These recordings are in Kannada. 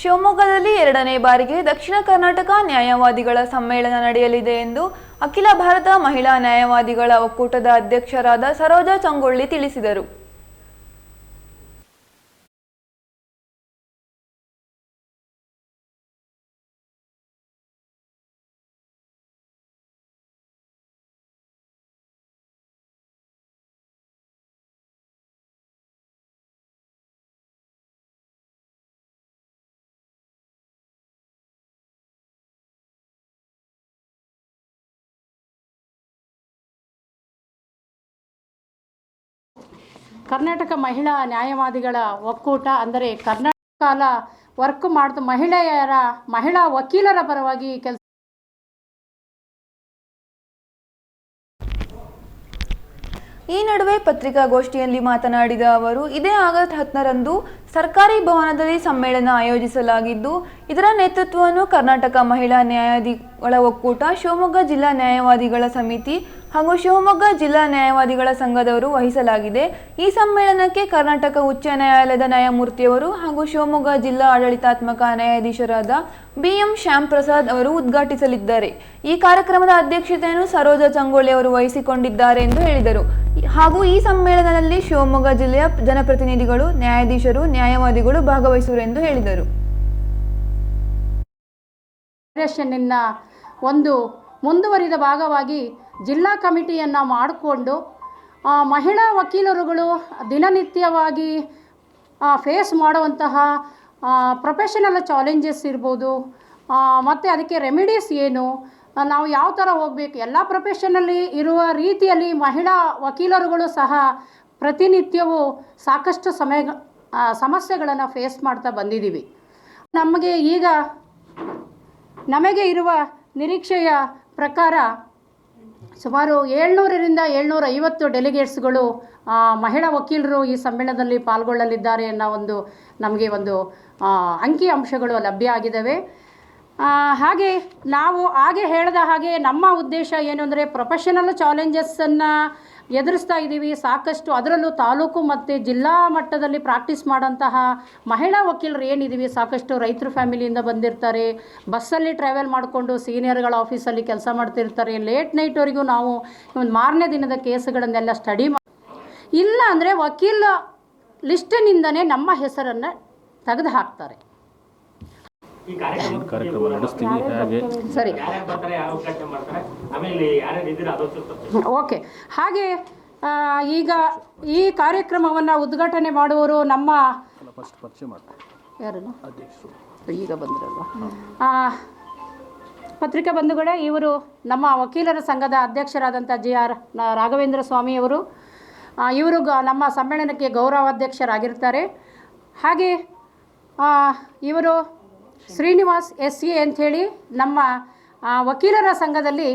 ಶಿವಮೊಗ್ಗದಲ್ಲಿ ಎರಡನೇ ಬಾರಿಗೆ ದಕ್ಷಿಣ ಕರ್ನಾಟಕ ನ್ಯಾಯವಾದಿಗಳ ಸಮ್ಮೇಳನ ನಡೆಯಲಿದೆ ಎಂದು ಅಖಿಲ ಭಾರತ ಮಹಿಳಾ ನ್ಯಾಯವಾದಿಗಳ ಒಕ್ಕೂಟದ ಅಧ್ಯಕ್ಷರಾದ ಸರೋಜಾ ಚಂಗೊಳ್ಳಿ ತಿಳಿಸಿದರು. ಕರ್ನಾಟಕ ಮಹಿಳಾ ನ್ಯಾಯವಾದಿಗಳ ಒಕ್ಕೂಟ ಅಂದರೆ ಕರ್ನಾಟಕ ಕಾಲ ವರ್ಕ್ ಮಾಡ್ತಾ ಮಹಿಳೆಯರ ಮಹಿಳಾ ವಕೀಲರ ಪರವಾಗಿ ಕೆಲಸ ಈ ನಡುವೆ ಪತ್ರಿಕಾಗೋಷ್ಠಿಯಲ್ಲಿ ಮಾತನಾಡಿದ ಅವರು, ಇದೇ ಆಗಸ್ಟ್ ಹತ್ತರಂದು ಸರ್ಕಾರಿ ಭವನದಲ್ಲಿ ಸಮ್ಮೇಳನ ಆಯೋಜಿಸಲಾಗಿದ್ದು, ಇದರ ನೇತೃತ್ವವನ್ನು ಕರ್ನಾಟಕ ಮಹಿಳಾ ನ್ಯಾಯಾಧಿಗಳ ಒಕ್ಕೂಟ, ಶಿವಮೊಗ್ಗ ಜಿಲ್ಲಾ ನ್ಯಾಯವಾದಿಗಳ ಸಮಿತಿ ಹಾಗೂ ಶಿವಮೊಗ್ಗ ಜಿಲ್ಲಾ ನ್ಯಾಯವಾದಿಗಳ ಸಂಘದವರು ವಹಿಸಲಾಗಿದೆ. ಈ ಸಮ್ಮೇಳನಕ್ಕೆ ಕರ್ನಾಟಕ ಉಚ್ಚ ನ್ಯಾಯಾಲಯದ ನ್ಯಾಯಮೂರ್ತಿಯವರು ಹಾಗೂ ಶಿವಮೊಗ್ಗ ಜಿಲ್ಲಾ ಆಡಳಿತಾತ್ಮಕ ನ್ಯಾಯಾಧೀಶರಾದ ಬಿಎಂ ಶ್ಯಾಮ್ ಪ್ರಸಾದ್ ಅವರು ಉದ್ಘಾಟಿಸಲಿದ್ದಾರೆ. ಈ ಕಾರ್ಯಕ್ರಮದ ಅಧ್ಯಕ್ಷತೆಯನ್ನು ಸರೋಜಾ ಚಂಗೋಳಿ ಅವರು ವಹಿಸಿಕೊಂಡಿದ್ದಾರೆ ಎಂದು ಹೇಳಿದರು. ಹಾಗೂ ಈ ಸಮ್ಮೇಳನದಲ್ಲಿ ಶಿವಮೊಗ್ಗ ಜಿಲ್ಲೆಯ ಜನಪ್ರತಿನಿಧಿಗಳು, ನ್ಯಾಯಾಧೀಶರು, ನ್ಯಾಯವಾದಿಗಳು ಭಾಗವಹಿಸುವರು ಎಂದು ಹೇಳಿದರು. ಒಂದು ಮುಂದುವರಿದ ಭಾಗವಾಗಿ ಜಿಲ್ಲಾ ಕಮಿಟಿಯನ್ನು ಮಾಡಿಕೊಂಡು ಮಹಿಳಾ ವಕೀಲರುಗಳು ದಿನನಿತ್ಯವಾಗಿ ಫೇಸ್ ಮಾಡುವಂತಹ ಪ್ರೊಫೆಷನಲ್ ಚಾಲೆಂಜಸ್ ಇರ್ಬೋದು ಮತ್ತು ಅದಕ್ಕೆ ರೆಮಿಡೀಸ್ ಏನು ನಾವು ಯಾವ ಥರ ಹೋಗಬೇಕು? ಎಲ್ಲ ಪ್ರೊಫೆಷನಲ್ಲಿ ಇರುವ ರೀತಿಯಲ್ಲಿ ಮಹಿಳಾ ವಕೀಲರುಗಳು ಸಹ ಪ್ರತಿನಿತ್ಯವೂ ಸಾಕಷ್ಟು ಸಮಯ ಸಮಸ್ಯೆಗಳನ್ನು ಫೇಸ್ ಮಾಡ್ತಾ ಬಂದಿದ್ದೀವಿ. ನಮಗೆ ಈಗ ನಮಗೆ ಇರುವ ನಿರೀಕ್ಷೆಯ ಪ್ರಕಾರ ಸುಮಾರು ಏಳ್ನೂರರಿಂದ ಏಳ್ನೂರ ಐವತ್ತು ಡೆಲಿಗೇಟ್ಸ್ಗಳು ಮಹಿಳಾ ವಕೀಲರು ಈ ಸಮ್ಮೇಳನದಲ್ಲಿ ಪಾಲ್ಗೊಳ್ಳಲಿದ್ದಾರೆ ಅನ್ನೋ ಒಂದು ನಮಗೆ ಒಂದು ಅಂಕಿ ಅಂಶಗಳು ಲಭ್ಯ ಆಗಿದ್ದಾವೆ. ಹಾಗೆ ನಾವು ಹಾಗೆ ಹೇಳಿದ ಹಾಗೆ ನಮ್ಮ ಉದ್ದೇಶ ಏನು ಅಂದರೆ ಪ್ರೊಫೆಷನಲ್ ಚಾಲೆಂಜಸ್ಸನ್ನು ಎದುರಿಸ್ತಾ ಇದ್ದೀವಿ. ಸಾಕಷ್ಟು ಅದರಲ್ಲೂ ತಾಲೂಕು ಮತ್ತು ಜಿಲ್ಲಾ ಮಟ್ಟದಲ್ಲಿ ಪ್ರಾಕ್ಟೀಸ್ ಮಾಡೋಂತಹ ಮಹಿಳಾ ವಕೀಲರು ಏನಿದ್ದೀವಿ, ಸಾಕಷ್ಟು ರೈತರ ಫ್ಯಾಮಿಲಿಯಿಂದ ಬಂದಿರ್ತಾರೆ. ಬಸ್ಸಲ್ಲಿ ಟ್ರಾವೆಲ್ ಮಾಡಿಕೊಂಡು ಸೀನಿಯರ್ಗಳ ಆಫೀಸಲ್ಲಿ ಕೆಲಸ ಮಾಡ್ತಿರ್ತಾರೆ. ಲೇಟ್ ನೈಟ್ವರೆಗೂ ನಾವು ಒಂದು ಮಾರನೇ ದಿನದ ಕೇಸುಗಳನ್ನೆಲ್ಲ ಸ್ಟಡಿ ಮಾಡಿ ಇಲ್ಲ ಅಂದರೆ ವಕೀಲ ಲಿಸ್ಟಿನಿಂದನೇ ನಮ್ಮ ಹೆಸರನ್ನು ತೆಗೆದು ಹಾಕ್ತಾರೆ. ಕಾರ್ಯಕ್ರಮ ನಡೆಸ್ತೀವಿ ಹೇಗೆ ಸರಿ. ಓಕೆ. ಹಾಗೆ ಈಗ ಈ ಕಾರ್ಯಕ್ರಮವನ್ನು ಉದ್ಘಾಟನೆ ಮಾಡುವವರು ನಮ್ಮ ಅಧ್ಯಕ್ಷರು ಈಗ ಬಂದ್ರಲ್ವ? ಪತ್ರಿಕಾ ಬಂಧುಗಳೇ ಇವರು ನಮ್ಮ ವಕೀಲರ ಸಂಘದ ಅಧ್ಯಕ್ಷರಾದಂಥ ಜಿ ಆರ್ ರಾಘವೇಂದ್ರ ಸ್ವಾಮಿಯವರು ಇವರು ಗ ನಮ್ಮ ಸಮ್ಮೇಳನಕ್ಕೆ ಗೌರವಾಧ್ಯಕ್ಷರಾಗಿರ್ತಾರೆ. ಹಾಗೆ ಇವರು ಶ್ರೀನಿವಾಸ್. ಎಸ್ ಎ ಅಂಥೇಳಿ ನಮ್ಮ ವಕೀಲರ ಸಂಘದಲ್ಲಿ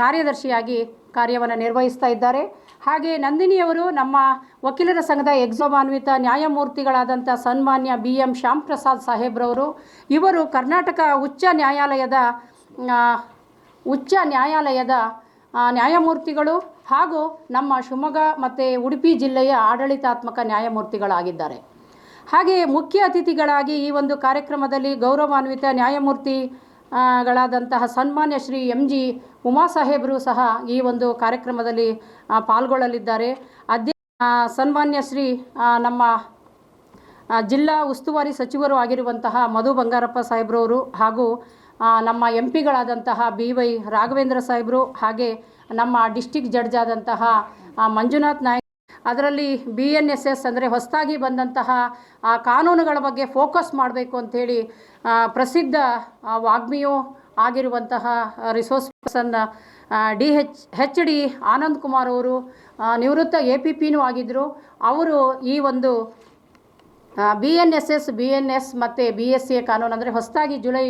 ಕಾರ್ಯದರ್ಶಿಯಾಗಿ ಕಾರ್ಯವನ್ನು ನಿರ್ವಹಿಸ್ತಾ ಇದ್ದಾರೆ. ಹಾಗೆ ನಂದಿನಿಯವರು ನಮ್ಮ ವಕೀಲರ ಸಂಘದ ಎಕ್ಸೋಮಾನ್ವಿತ ನ್ಯಾಯಮೂರ್ತಿಗಳಾದಂಥ ಸನ್ಮಾನ್ಯ ಬಿ ಎಂ ಶ್ಯಾಮ್ ಪ್ರಸಾದ್ ಸಾಹೇಬ್ರವರು, ಇವರು ಕರ್ನಾಟಕ ಉಚ್ಚ ನ್ಯಾಯಾಲಯದ ಉಚ್ಚ ನ್ಯಾಯಾಲಯದ ನ್ಯಾಯಮೂರ್ತಿಗಳು ಹಾಗೂ ನಮ್ಮ ಶಿವಮೊಗ್ಗ ಮತ್ತು ಉಡುಪಿ ಜಿಲ್ಲೆಯ ಆಡಳಿತಾತ್ಮಕ ನ್ಯಾಯಮೂರ್ತಿಗಳಾಗಿದ್ದಾರೆ. ಹಾಗೆ ಮುಖ್ಯ ಅತಿಥಿಗಳಾಗಿ ಈ ಒಂದು ಕಾರ್ಯಕ್ರಮದಲ್ಲಿ ಗೌರವಾನ್ವಿತ ನ್ಯಾಯಮೂರ್ತಿ ಗಳಾದಂತಹ ಸನ್ಮಾನ್ಯ ಶ್ರೀ ಎಂ ಜಿ ಉಮಾಸಾಹೇಬರು ಸಹ ಈ ಒಂದು ಕಾರ್ಯಕ್ರಮದಲ್ಲಿ ಪಾಲ್ಗೊಳ್ಳಲಿದ್ದಾರೆ. ಅಧ್ಯ ಸನ್ಮಾನ್ಯ ಶ್ರೀ ನಮ್ಮ ಜಿಲ್ಲಾ ಉಸ್ತುವಾರಿ ಸಚಿವರು ಆಗಿರುವಂತಹ ಮಧು ಬಂಗಾರಪ್ಪ ಸಾಹೇಬ್ರವರು ಹಾಗೂ ನಮ್ಮ ಎಂ ಪಿಗಳಾದಂತಹ ಬಿ ವೈ ರಾಘವೇಂದ್ರ ಸಾಹೇಬರು ಹಾಗೆ ನಮ್ಮ ಡಿಸ್ಟಿಕ್ ಜಡ್ಜ್ ಆದಂತಹ ಮಂಜುನಾಥ್ ನಾಯ್ಕ್ ಅದರಲ್ಲಿ ಬಿ ಎನ್ ಎಸ್ ಎಸ್ ಅಂದರೆ ಹೊಸದಾಗಿ ಬಂದಂತಹ ಆ ಕಾನೂನುಗಳ ಬಗ್ಗೆ ಫೋಕಸ್ ಮಾಡಬೇಕು ಅಂಥೇಳಿ ಪ್ರಸಿದ್ಧ ವಾಗ್ಮಿಯೂ ಆಗಿರುವಂತಹ resource person D H H D Anand Kumar ಅವರು ನಿವೃತ್ತ ಎ ಪಿ ಪಿನೂ ಆಗಿದ್ದರು ಅವರು ಈ ಒಂದು B N S S B N S ಮತ್ತು ಬಿ ಎಸ್ ಎ ಕಾನೂನು ಅಂದರೆ ಹೊಸದಾಗಿ ಜುಲೈ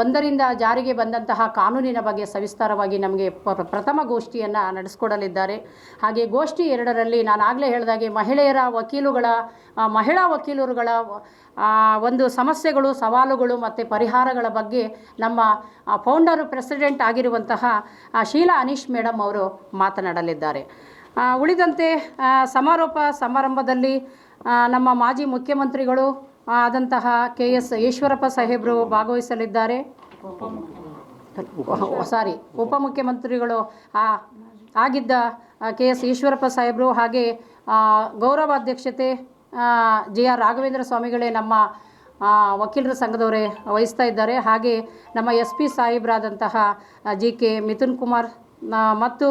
ಒಂದರಿಂದ ಜಾರಿಗೆ ಬಂದಂತಹ ಕಾನೂನಿನ ಬಗ್ಗೆ ಸವಿಸ್ತಾರವಾಗಿ ನಮಗೆ ಪ್ರಥಮ ಗೋಷ್ಠಿಯನ್ನು ನಡೆಸಿಕೊಡಲಿದ್ದಾರೆ. ಹಾಗೆ ಗೋಷ್ಠಿ ಎರಡರಲ್ಲಿ ನಾನು ಆಗಲೇ ಹೇಳಿದಾಗೆ ಮಹಿಳೆಯರ ವಕೀಲುಗಳ ಮಹಿಳಾ ವಕೀಲರುಗಳ ಒಂದು ಸಮಸ್ಯೆಗಳು, ಸವಾಲುಗಳು ಮತ್ತು ಪರಿಹಾರಗಳ ಬಗ್ಗೆ ನಮ್ಮ ಫೌಂಡರ್ ಪ್ರೆಸಿಡೆಂಟ್ ಆಗಿರುವಂತಹ ಶೀಲಾ ಅನೀಶ್ ಮೇಡಮ್ ಅವರು ಮಾತನಾಡಲಿದ್ದಾರೆ. ಉಳಿದಂತೆ ಸಮಾರೋಪ ಸಮಾರಂಭದಲ್ಲಿ ನಮ್ಮ ಮಾಜಿ ಮುಖ್ಯಮಂತ್ರಿಗಳು ಆದಂತಹ ಕೆ ಎಸ್ ಈಶ್ವರಪ್ಪ ಸಾಹೇಬರು ಭಾಗವಹಿಸಲಿದ್ದಾರೆ. ಸಾರಿ ಉಪಮುಖ್ಯಮಂತ್ರಿಗಳು ಆಗಿದ್ದ ಕೆ ಎಸ್ ಈಶ್ವರಪ್ಪ ಸಾಹೇಬರು ಹಾಗೆ ಗೌರವಾಧ್ಯಕ್ಷತೆ ಗೌರವ ಅಧ್ಯಕ್ಷತೆ ಜಿ ಆರ್ ರಾಘವೇಂದ್ರ ಸ್ವಾಮಿಗಳೇ ನಮ್ಮ ವಕೀಲರ ಸಂಘದವರೇ ವಹಿಸ್ತಾ ಇದ್ದಾರೆ. ಹಾಗೆ ನಮ್ಮ ಎಸ್ ಪಿ ಸಾಹೇಬರಾದಂತಹ ಜಿ ಕೆ ಮಿಥುನ್ ಕುಮಾರ್ ಮತ್ತು